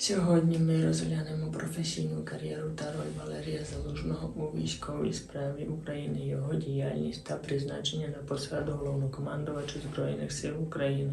Сьогодні ми розглянемо професійну кар'єру та роль Валерія Залужного у військовій справі України, його діяльність та призначення на посаду головнокомандувача Збройних сил України.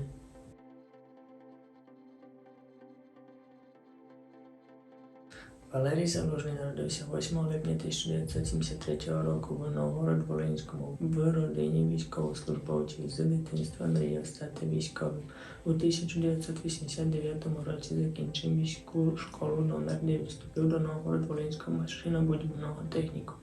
Валерій Залужний народився 8 липня 1973 року в Новгород-Волинському в родині військовослужбовців. З дитинства мріяв стати військовим. У 1989 році закінчив військову школу номер 9 вступив до Новгород-Волинського машинобудівного технікуму,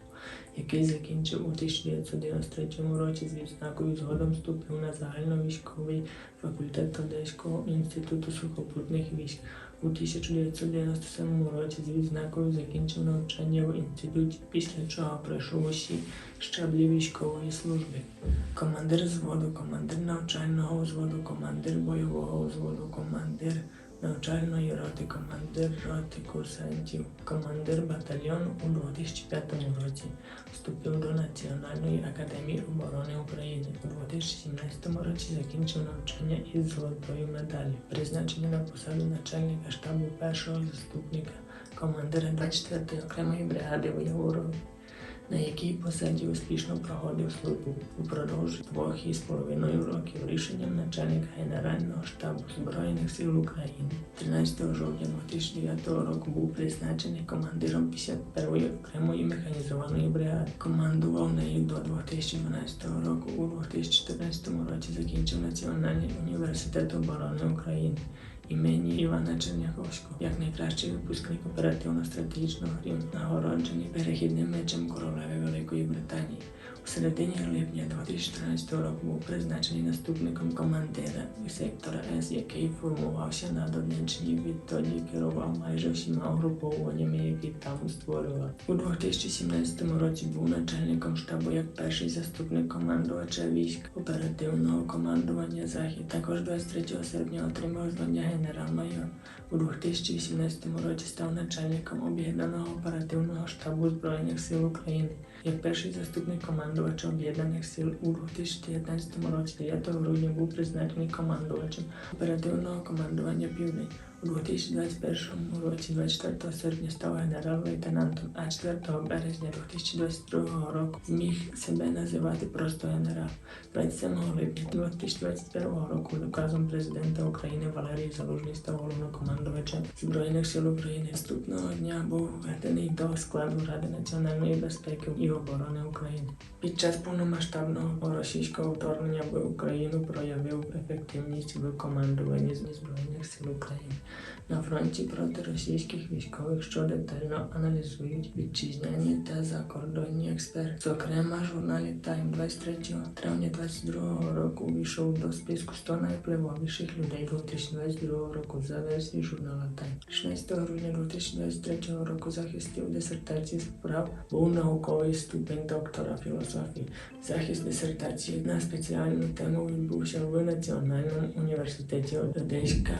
який закінчив у 1993 році з відзнакою згодом вступив на загальновійськовий факультет Одеського інституту сухопутних військ. У 1997 році з відзнакою закінчив навчання в інституті, після чого пройшов усі щаблі військової служби. Командир взводу, командир навчального взводу, командир бойового взводу, командир навчальної роти, командир роти курсантів, командир батальйону у 2005 році. Вступив до Національної академії оборони України. У 2017 році закінчив навчання із золотою медаллю. Призначення на посаду начальника штабу першого заступника командира 24-ї окремої бригади Яворові, на якій посаді успішно проходив службу упродовж двох із половиною років рішенням начальника Генерального штабу Збройних сил України. 13 жовтня 2009 року був призначений командиром 51-ї окремої механізованої бригади. Командував нею до 2012 року. У 2014 році закінчив Національний університет оборони України імені Івана Черняховського як найкращий випускник оперативно-стратегічного рівня, нагороджений перехідним мечем королеви Великої Британії. У середині липня 2014 року був призначений наступником командира сектора С, який формувався на Донеччині. Відтоді керував майже всіма угрупованнями, які там створював. У 2017 році був начальником штабу як перший заступник командувача військ оперативного командування Захід. Також 23 серпня отримав звання генерал-майор. У 2018 році став начальником об'єднаного оперативного штабу Збройних сил України. Як перший заступник командувача об'єднаних сил у 2019 році 9 грудня був призначений командувачем оперативного командування Південь. У 2021 році, 24 серпня, став генерал-лейтенантом, а 4 березня 2022 року зміг себе називати просто генерал. 27 липня 2021 року доказом президента України Валерій Залужний став головнокомандувачем Збройних сил України. Наступного дня був введений до складу Ради національної безпеки і оборони України. Під час повномасштабного російського вторгнення в Україну проявив ефективність в командуванні Збройних сил України на фронті проти російських військових, що детально аналізують вітчизняні та закордонні експерти. Зокрема, журналі Time 23 травня 2022 року увійшов до списку 100 найвпливовіших людей 2022 року за версією журнала Time. 16 грудня 2023 року захистив дисертації з прав був науковий ступень доктора філософії. Захист дисертації на спеціальну тему відбувся в Національному університеті Одеська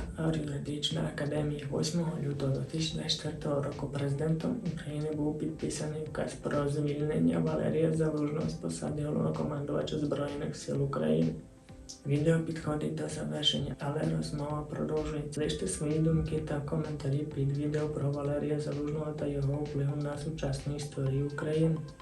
юридична академія. 8 лютого 2024 року президентом України був підписаний указ про звільнення Валерія Залужного з посади головнокомандувача Збройних сил України. Відео підходить до завершення, але розмова продовжується. Лиште свої думки та коментарі під відео про Валерія Залужного та його вплив на сучасну історію України.